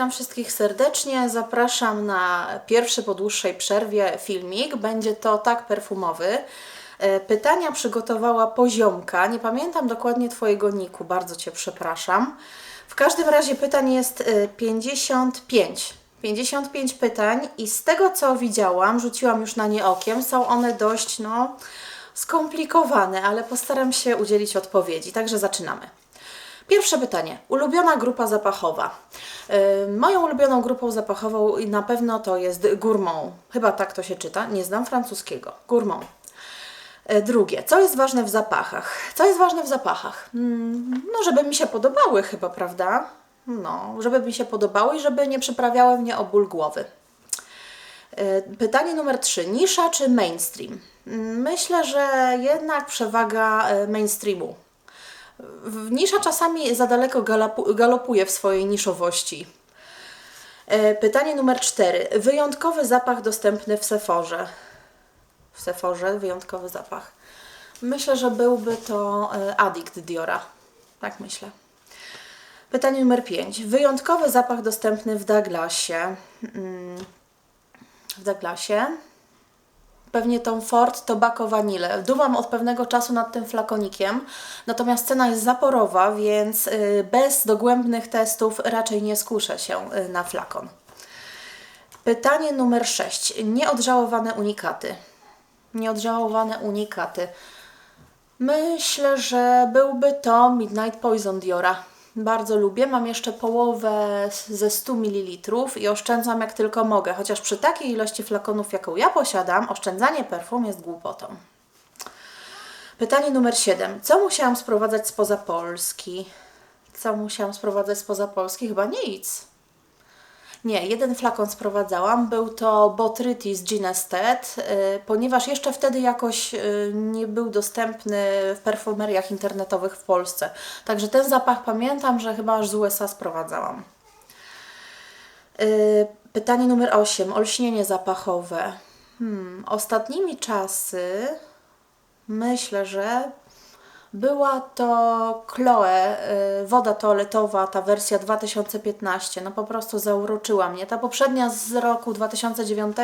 witam wszystkich serdecznie. Zapraszam na pierwszy po dłuższej przerwie filmik. Będzie to tak perfumowy. E, Pytania przygotowała poziomka. Nie pamiętam dokładnie Twojego niku, bardzo Cię przepraszam. W każdym razie pytań jest e, 55. 55 pytań i z tego co widziałam, rzuciłam już na nie okiem, są one dość no, skomplikowane, ale postaram się udzielić odpowiedzi. Także zaczynamy. Pierwsze pytanie. Ulubiona grupa zapachowa. Yy, moją ulubioną grupą zapachową na pewno to jest Gourmand. Chyba tak to się czyta. Nie znam francuskiego. Gourmand. Yy, Drugie. Co jest ważne w zapachach? Co jest ważne w zapachach? Mm, No, żeby mi się podobały chyba, prawda? No, żeby mi się podobały i żeby nie przyprawiały mnie o ból głowy. Yy, Pytanie numer trzy. Nisza czy mainstream? Mm, Myślę, że jednak przewaga mainstreamu. Nisza czasami za daleko galopu, galopuje w swojej niszowości. E, Pytanie numer cztery. Wyjątkowy zapach dostępny w Seforze. W Seforze wyjątkowy zapach. Myślę, że byłby to e, Addict Diora. Tak myślę. Pytanie numer pięć. Wyjątkowy zapach dostępny w Douglasie. Mm, W Douglasie. Pewnie Tom Ford Tobacco Vanille. Dumam od pewnego czasu nad tym flakonikiem, natomiast cena jest zaporowa, więc y, bez dogłębnych testów raczej nie skuszę się y, na flakon. Pytanie numer 6. Nieodżałowane unikaty. Nieodżałowane unikaty. Myślę, że byłby to Midnight Poison Diora. Bardzo lubię. Mam jeszcze połowę ze 100 ml i oszczędzam jak tylko mogę. Chociaż przy takiej ilości flakonów, jaką ja posiadam, oszczędzanie perfum jest głupotą. Pytanie numer 7. Co musiałam sprowadzać spoza Polski? Co musiałam sprowadzać spoza Polski? Chyba nic. Nie, jeden flakon sprowadzałam. Był to Botrytis Ginestet, yy, ponieważ jeszcze wtedy jakoś yy, nie był dostępny w perfumeriach internetowych w Polsce. Także ten zapach pamiętam, że chyba aż z USA sprowadzałam. Yy, Pytanie numer 8. Olśnienie zapachowe. Hmm, ostatnimi czasy myślę, że była to Chloe, y, woda toaletowa, ta wersja 2015. No po prostu zauroczyła mnie. Ta poprzednia z roku 2009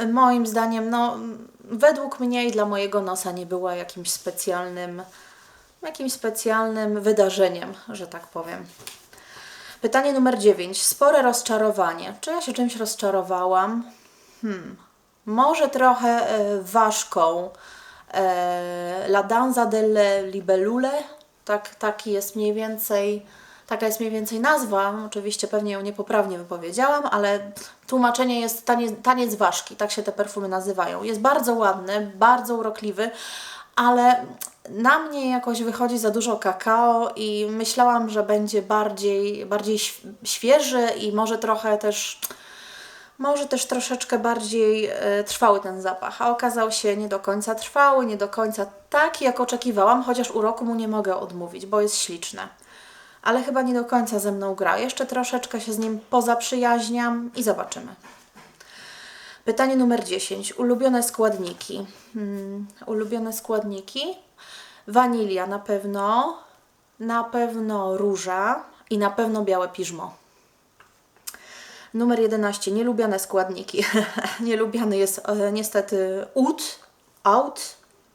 y, moim zdaniem, no według mnie i dla mojego nosa nie była jakimś specjalnym, jakimś specjalnym wydarzeniem, że tak powiem. Pytanie numer 9. Spore rozczarowanie. Czy ja się czymś rozczarowałam? Może trochę e, ważką. E, La danza delle libellule. Tak, taki jest mniej więcej, taka jest mniej więcej nazwa. Oczywiście pewnie ją niepoprawnie wypowiedziałam, ale tłumaczenie jest taniec, taniec ważki. Tak się te perfumy nazywają. Jest bardzo ładny, bardzo urokliwy, ale na mnie jakoś wychodzi za dużo kakao i myślałam, że będzie bardziej, bardziej św- świeży i może trochę też może też troszeczkę bardziej e, trwały ten zapach, a okazał się nie do końca trwały, nie do końca taki, jak oczekiwałam, chociaż uroku mu nie mogę odmówić, bo jest śliczne. Ale chyba nie do końca ze mną gra. Jeszcze troszeczkę się z nim pozaprzyjaźniam i zobaczymy. Pytanie numer 10. Ulubione składniki. Hmm, ulubione składniki. Wanilia na pewno, na pewno róża i na pewno białe piżmo. Numer 11. Nielubiane składniki. Nielubiany jest e, niestety ud, out,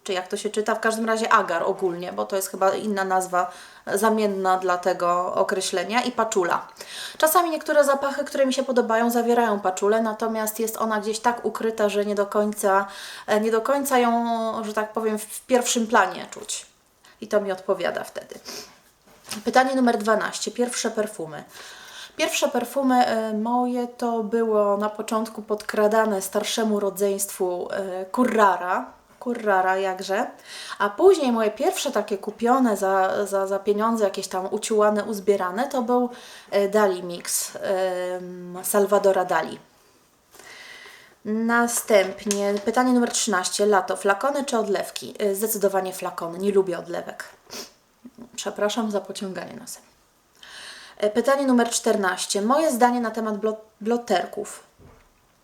czy jak to się czyta, w każdym razie agar ogólnie, bo to jest chyba inna nazwa zamienna dla tego określenia i paczula. Czasami niektóre zapachy, które mi się podobają, zawierają paczulę, natomiast jest ona gdzieś tak ukryta, że nie do końca, e, nie do końca ją, że tak powiem, w pierwszym planie czuć. I to mi odpowiada wtedy. Pytanie numer 12. Pierwsze perfumy. Pierwsze perfumy e, moje to było na początku podkradane starszemu rodzeństwu e, Currara. Currara jakże. A później moje pierwsze takie kupione za, za, za pieniądze, jakieś tam uciułane, uzbierane, to był e, Dali Mix Salvadora Dali. Następnie pytanie numer 13. Lato. Flakony czy odlewki? Zdecydowanie flakony. Nie lubię odlewek. Przepraszam za pociąganie nosem. E, Pytanie numer 14. Moje zdanie na temat blo- bloterków.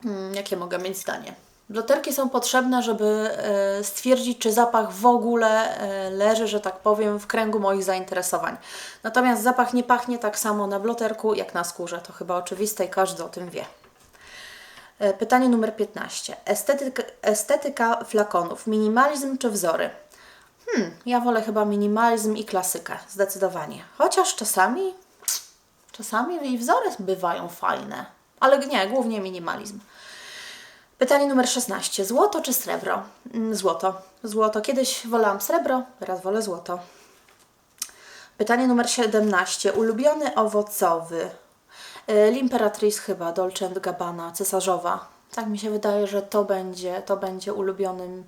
Hmm, jakie mogę mieć zdanie? Bloterki są potrzebne, żeby e, stwierdzić, czy zapach w ogóle e, leży, że tak powiem, w kręgu moich zainteresowań. Natomiast zapach nie pachnie tak samo na bloterku, jak na skórze. To chyba oczywiste i każdy o tym wie. Pytanie numer 15. Estetyka, estetyka flakonów. Minimalizm czy wzory? Hmm, ja wolę chyba minimalizm i klasykę, zdecydowanie. Chociaż czasami, czasami i wzory bywają fajne. Ale nie, głównie minimalizm. Pytanie numer 16. Złoto czy srebro? Mm, Złoto. Złoto. Kiedyś wolałam srebro, teraz wolę złoto. Pytanie numer 17. Ulubiony owocowy. Y, L'Imperatrice chyba, Dolce Gabbana, cesarzowa. Tak mi się wydaje, że to będzie, to będzie ulubionym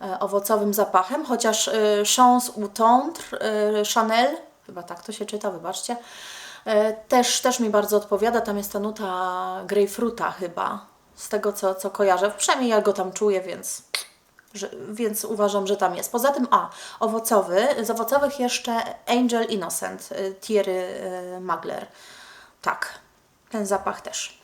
e, owocowym zapachem, chociaż y, Chance ou Tendre, y, Chanel, chyba tak to się czyta, wybaczcie, też, też mi bardzo odpowiada. Tam jest ta nuta grejpfruta chyba, z tego co, co kojarzę. Przynajmniej ja go tam czuję, więc że, więc uważam, że tam jest. Poza tym, a, owocowy, z owocowych jeszcze Angel Innocent, y, Thierry y, Magler. Tak, ten zapach też.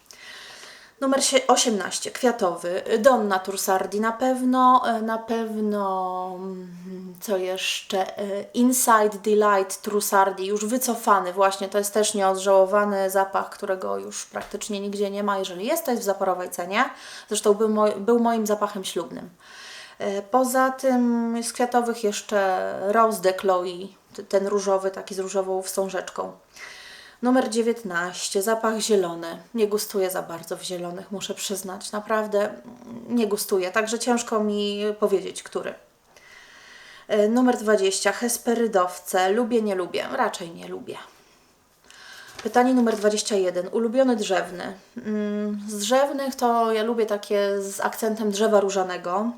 Numer sie- 18, kwiatowy. Donna Tursardi na pewno, y, na pewno, mm, co jeszcze? Y, Inside Delight Trussardi, już wycofany właśnie, to jest też nieodżałowany zapach, którego już praktycznie nigdzie nie ma, jeżeli jest, to jest w zaporowej cenie. Zresztą był, moj, był moim zapachem ślubnym. E, Poza tym z kwiatowych jeszcze Rose de Chloe, ten różowy, taki z różową wstążeczką. Numer 19, zapach zielony. Nie gustuję za bardzo w zielonych, muszę przyznać. Naprawdę nie gustuję, także ciężko mi powiedzieć, który. E, Numer 20, hesperydowce. Lubię, nie lubię? Raczej nie lubię. Pytanie numer 21. Ulubiony drzewny. Mm, Z drzewnych to ja lubię takie z akcentem drzewa różanego.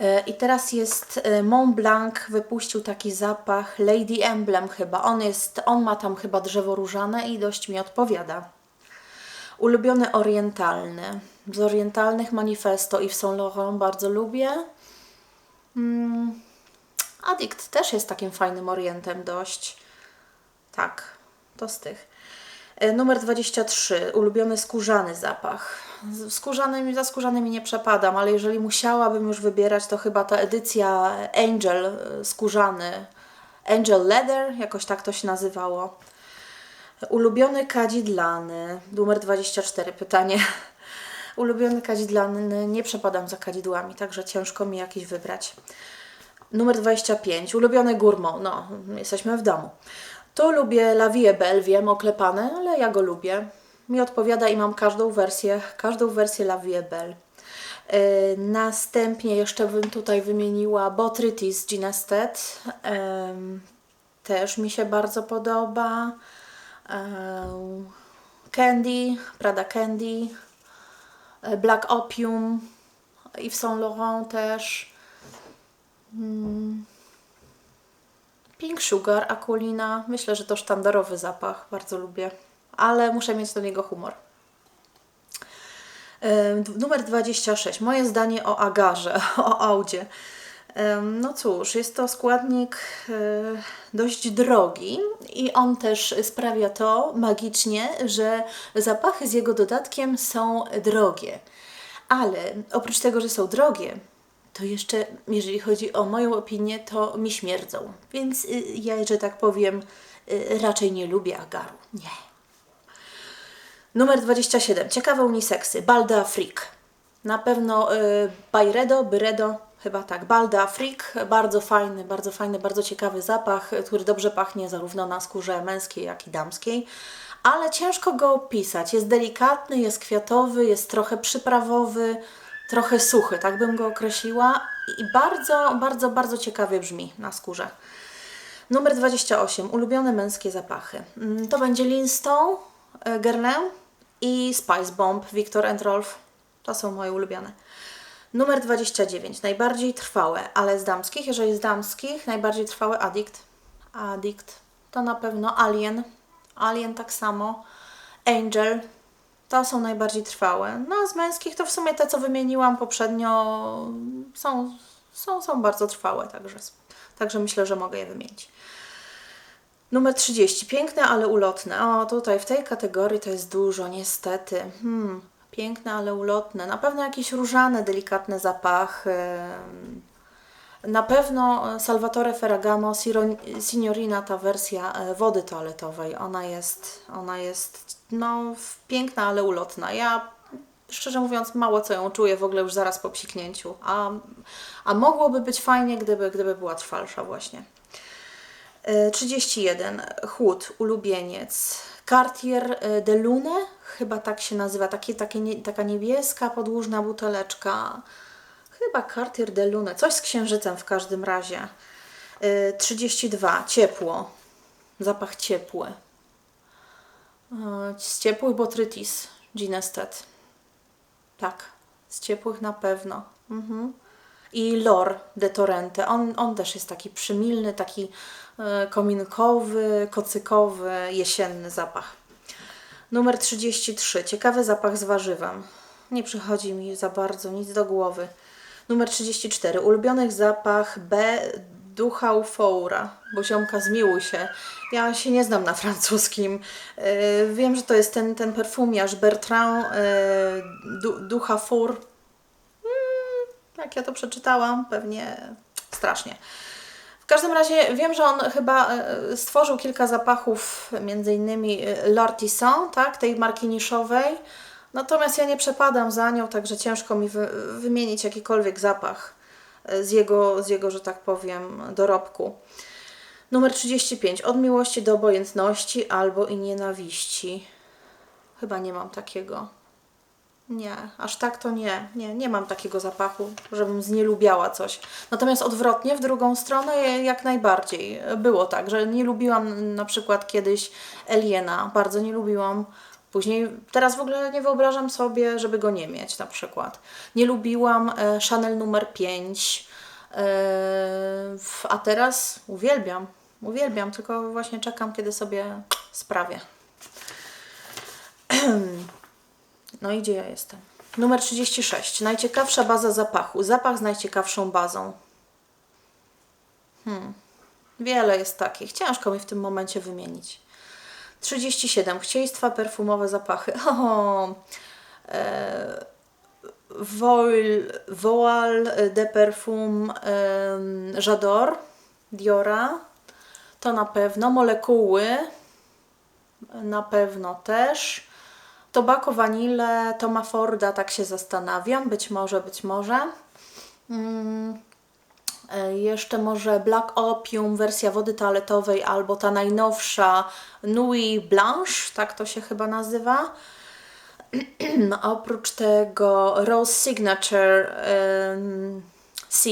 E, I teraz jest e, Mont Blanc wypuścił taki zapach Lady Emblem chyba. On jest, on ma tam chyba drzewo różane i dość mi odpowiada. Ulubiony orientalny. Z orientalnych Manifesto i w Saint Laurent bardzo lubię. Mm, Addict też jest takim fajnym orientem dość. Tak, to z tych. E, Numer 23. Ulubiony skórzany zapach. Skórzanymi, za skórzanymi nie przepadam, ale jeżeli musiałabym już wybierać, to chyba ta edycja Angel e, skórzany. Angel Leather, jakoś tak to się nazywało. Ulubiony kadzidlany. Numer 24. Pytanie. Ulubiony kadzidlany. Nie przepadam za kadzidłami, także ciężko mi jakiś wybrać. Numer 25. Ulubiony górmą. No, jesteśmy w domu. Tu lubię La Vie Belle, wiem, oklepane, ale ja go lubię. Mi odpowiada i mam każdą wersję, każdą wersję La Vie Belle. Yy, następnie jeszcze bym tutaj wymieniła Botrytis Ginestet. Też mi się bardzo podoba. Ym, Candy, Prada Candy. Yy, Black Opium w Saint Laurent też. Pink Sugar, Akulina. Myślę, że to sztandarowy zapach. Bardzo lubię. Ale muszę mieć do niego humor. Numer 26. Moje zdanie o agarze, o audzie. No cóż, jest to składnik y, dość drogi i on też sprawia to magicznie, że zapachy z jego dodatkiem są drogie. Ale oprócz tego, że są drogie, to jeszcze, jeżeli chodzi o moją opinię, to mi śmierdzą. Więc y, ja, że tak powiem, y, raczej nie lubię agaru. Nie. Numer 27. Ciekawe uniseksy. Balda Freak. Na pewno y, Byredo, Byredo, chyba tak. Balda Freak. Bardzo fajny, bardzo fajny, bardzo ciekawy zapach, który dobrze pachnie zarówno na skórze męskiej, jak i damskiej. Ale ciężko go opisać. Jest delikatny, jest kwiatowy, jest trochę przyprawowy, trochę suchy, tak bym go określiła. I bardzo, bardzo, bardzo ciekawie brzmi na skórze. Numer 28. Ulubione męskie zapachy. Mm, To będzie Linstone, e, Guerlain i Spice Bomb, Victor and Rolf. To są moje ulubione. Numer 29. Najbardziej trwałe, ale z damskich, jeżeli z damskich, najbardziej trwałe Addict. Addict. To na pewno Alien. Alien tak samo. Angel. To są najbardziej trwałe. No a z męskich to w sumie te, co wymieniłam poprzednio, są, są, są bardzo trwałe, także, także myślę, że mogę je wymienić. Numer 30. Piękne, ale ulotne. O, tutaj w tej kategorii to jest dużo, niestety. Hmm. Piękne, ale ulotne. Na pewno jakiś różany, delikatny zapach. Na pewno Salvatore Ferragamo Signorina, ta wersja e, wody toaletowej. Ona jest, ona jest no, piękna, ale ulotna. Ja szczerze mówiąc mało co ją czuję w ogóle już zaraz po psiknięciu. A, a mogłoby być fajnie, gdyby, gdyby była trwalsza właśnie. E, 31. Chłód, ulubieniec. Cartier e, de Lune, chyba tak się nazywa, takie, takie taka niebieska podłużna buteleczka. Chyba Cartier de Lune, coś z księżycem w każdym razie. E, 32. Ciepło, zapach ciepły. E, Z ciepłych botrytis, Ginestet. Tak, z ciepłych na pewno. Mhm. I Lor de Torrente. On, on też jest taki przymilny, taki e, kominkowy, kocykowy, jesienny zapach. Numer 33. Ciekawy zapach z warzywem. Nie przychodzi mi za bardzo nic do głowy. Numer 34. Ulubiony zapach B. Ducha Ufoura. Boziomka, zmiłuj się. Ja się nie znam na francuskim. E, Wiem, że to jest ten, ten perfumiarz Bertrand e, du, Ducha Four. Jak ja to przeczytałam, pewnie strasznie. W każdym razie wiem, że on chyba e, stworzył kilka zapachów, między innymi e, L'Artisan, tak, tej marki niszowej. Natomiast ja nie przepadam za nią, także ciężko mi wy, wymienić jakikolwiek zapach e, z jego, z jego, że tak powiem, dorobku. Numer 35. Od miłości do obojętności albo i nienawiści. Chyba nie mam takiego. Nie, aż tak to nie. Nie, nie mam takiego zapachu, żebym znielubiała coś. Natomiast odwrotnie, w drugą stronę, jak najbardziej. Było tak, że nie lubiłam na przykład kiedyś Eliena, bardzo nie lubiłam. Później, teraz w ogóle nie wyobrażam sobie, żeby go nie mieć na przykład. Nie lubiłam e, Chanel numer 5, e, a teraz uwielbiam. Uwielbiam, tylko właśnie czekam, kiedy sobie sprawię. No i gdzie ja jestem? Numer 36. Najciekawsza baza zapachu. Zapach z najciekawszą bazą. Hmm. Wiele jest takich. Ciężko mi w tym momencie wymienić. 37. Chcieństwa, perfumowe zapachy. O, e, Voil, de Parfum em, J'adore Diora. To na pewno. Molekuły. Na pewno też. Tobacco Vanille Toma Forda, tak się zastanawiam. Być może, być może. Mm, e, jeszcze może Black Opium, wersja wody toaletowej, albo ta najnowsza Nuit Blanche, tak to się chyba nazywa. Oprócz tego Rose Signature em, C,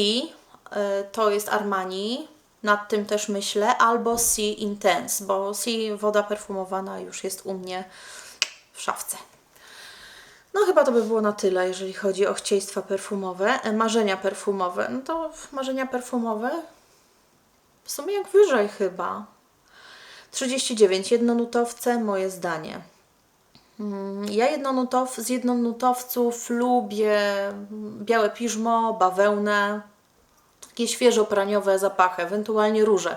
e, to jest Armani, nad tym też myślę, albo C Intense, bo C woda perfumowana już jest u mnie w szafce. No chyba to by było na tyle, jeżeli chodzi o chcieństwa perfumowe. E, Marzenia perfumowe. No to marzenia perfumowe w sumie jak wyżej chyba. 39. Jednonutowce, moje zdanie. Mm, Ja jednonutow, z jednonutowców lubię białe piżmo, bawełnę, takie świeżo praniowe zapachy, ewentualnie róże.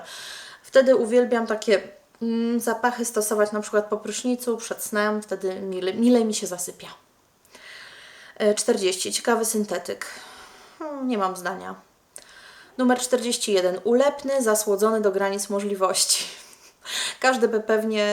Wtedy uwielbiam takie mm, zapachy stosować na przykład po prysznicu, przed snem, wtedy mile, mile mi się zasypia. E, 40. Ciekawy syntetyk. Hmm, Nie mam zdania. Numer 41. Ulepny, zasłodzony do granic możliwości. Każdy by pewnie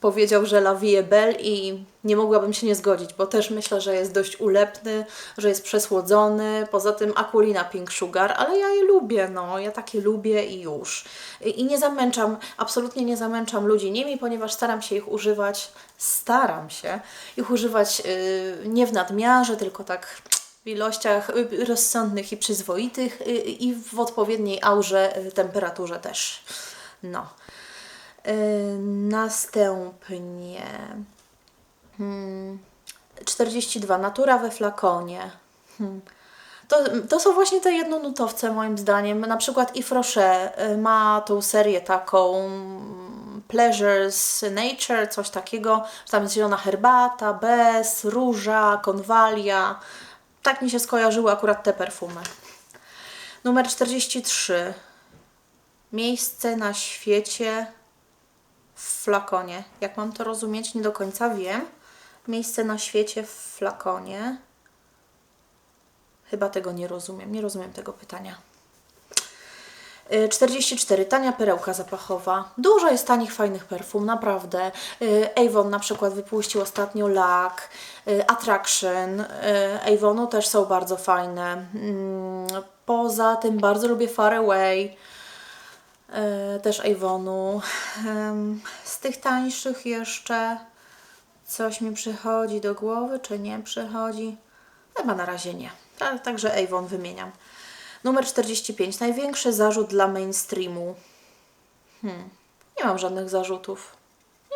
powiedział, że La Vie Belle i nie mogłabym się nie zgodzić, bo też myślę, że jest dość ulepny, że jest przesłodzony. Poza tym Aquilina Pink Sugar, ale ja je lubię, no, ja takie lubię i już. I nie zamęczam, absolutnie nie zamęczam ludzi nimi, ponieważ staram się ich używać, staram się ich używać yy, nie w nadmiarze, tylko tak w ilościach y, rozsądnych i przyzwoitych y, i w odpowiedniej aurze, y, temperaturze też. No. Y, Następnie hmm, 42. Natura we flakonie. Hmm. To, to są właśnie te jednonutowce moim zdaniem. Na przykład Yves Rocher y, ma tą serię taką mm, Pleasures Nature, coś takiego. Tam jest zielona herbata, bez, róża, konwalia. Tak mi się skojarzyły akurat te perfumy. Numer 43. Miejsce na świecie w flakonie. Jak mam to rozumieć, nie do końca wiem. Miejsce na świecie w flakonie. Chyba tego nie rozumiem. Nie rozumiem tego pytania. Y, 44. Tania perełka zapachowa. Dużo jest tanich, fajnych perfum, naprawdę. Y, Avon na przykład wypuścił ostatnio lak. y, Attraction. y, Avonu też są bardzo fajne. Mm, Poza tym bardzo lubię Far Away. y, Też Avonu. Z tych tańszych jeszcze coś mi przychodzi do głowy, czy nie przychodzi? Chyba na razie nie. Tak, także Avon wymieniam. Numer 45. Największy zarzut dla mainstreamu. Hmm. Nie mam żadnych zarzutów.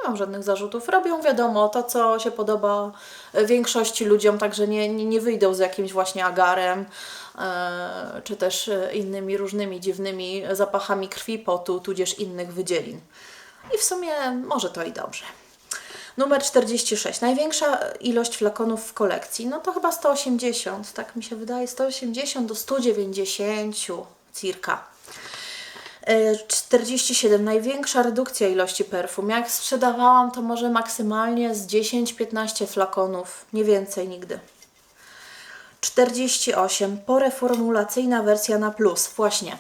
Mam żadnych zarzutów. Robią, wiadomo, to, co się podoba e, większości ludziom, także nie, nie, nie wyjdą z jakimś właśnie agarem, e, czy też e, innymi różnymi dziwnymi zapachami krwi, potu, tudzież innych wydzielin. I w sumie może to i dobrze. Numer 46. Największa ilość flakonów w kolekcji. No to chyba 180, tak mi się wydaje. 180 do 190 circa. E, 47. Największa redukcja ilości perfum. Jak sprzedawałam, to może maksymalnie z 10-15 flakonów. Nie więcej nigdy. 48. Poreformulacyjna wersja na plus. Właśnie.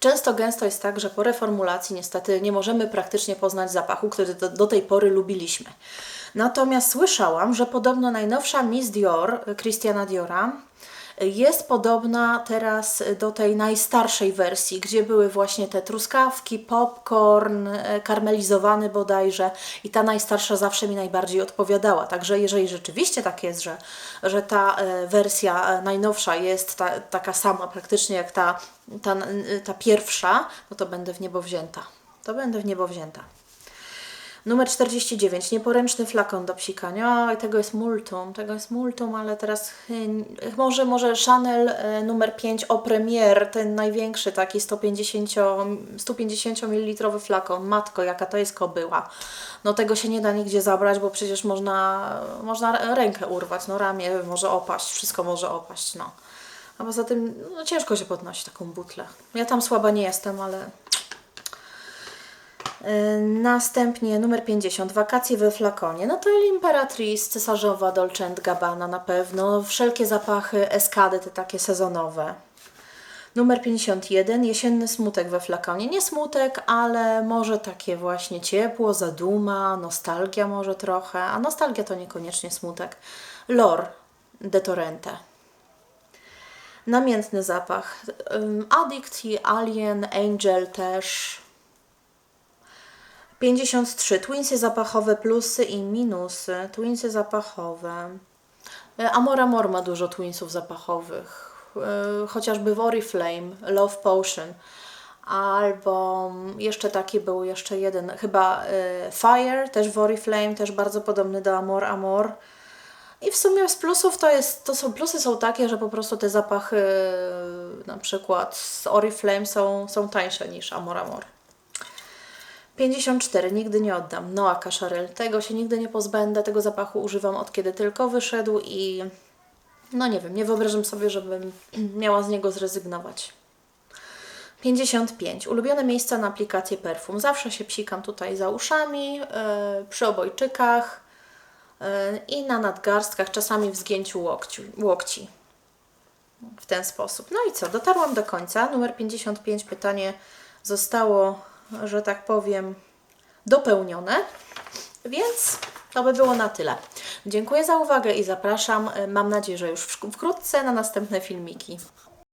Często gęsto jest tak, że po reformulacji niestety nie możemy praktycznie poznać zapachu, który do, do tej pory lubiliśmy. Natomiast słyszałam, że podobno najnowsza Miss Dior, Christiana Diora, jest podobna teraz do tej najstarszej wersji, gdzie były właśnie te truskawki, popcorn, e, karmelizowany bodajże i ta najstarsza zawsze mi najbardziej odpowiadała. Także jeżeli rzeczywiście tak jest, że, że ta e, wersja e, najnowsza jest ta, taka sama praktycznie jak ta, ta, ta pierwsza, no to będę w niebo wzięta. To będę w niebo wzięta. Numer 49. Nieporęczny flakon do psikania. Oj, tego jest multum, tego jest multum, ale teraz może, może Chanel y, numer 5 o Premier, ten największy taki 150, 150 ml flakon. Matko, jaka to jest kobyła. No tego się nie da nigdzie zabrać, bo przecież można, można rękę urwać, no ramię może opaść, wszystko może opaść, no. A poza tym no, ciężko się podnosi taką butlę. Ja tam słaba nie jestem, ale Następnie numer 50, wakacje we flakonie. No to Imperatrice, cesarzowa, Dolce Gabbana na pewno. Wszelkie zapachy eskady, te takie sezonowe. Numer 51, jesienny smutek we flakonie. Nie smutek, ale może takie właśnie ciepło, zaduma, nostalgia może trochę. A nostalgia to niekoniecznie smutek. Lor de Torrente. Namiętny zapach. Addict i Alien, Angel też. 53. Twinsy zapachowe, plusy i minusy. Twinsy zapachowe. E, Amora Mor ma dużo twinsów zapachowych. E, Chociażby w Oriflame, Love Potion. Albo jeszcze taki był jeszcze jeden, chyba e, Fire, też w Oriflame, też bardzo podobny do Amor Amor. I w sumie z plusów to jest, to są plusy są takie, że po prostu te zapachy na przykład z Oriflame są, są tańsze niż Amor Amor. 54. Nigdy nie oddam. Noa Cacharel. Tego się nigdy nie pozbędę. Tego zapachu używam od kiedy tylko wyszedł i no nie wiem, nie wyobrażam sobie, żebym miała z niego zrezygnować. 55. Ulubione miejsca na aplikację perfum. Zawsze się psikam tutaj za uszami, yy, przy obojczykach yy, i na nadgarstkach, czasami w zgięciu łokci, łokci. W ten sposób. No i co? Dotarłam do końca. Numer 55. Pytanie zostało że tak powiem, dopełnione. Więc to by było na tyle. Dziękuję za uwagę i zapraszam, mam nadzieję, że już wkrótce na następne filmiki.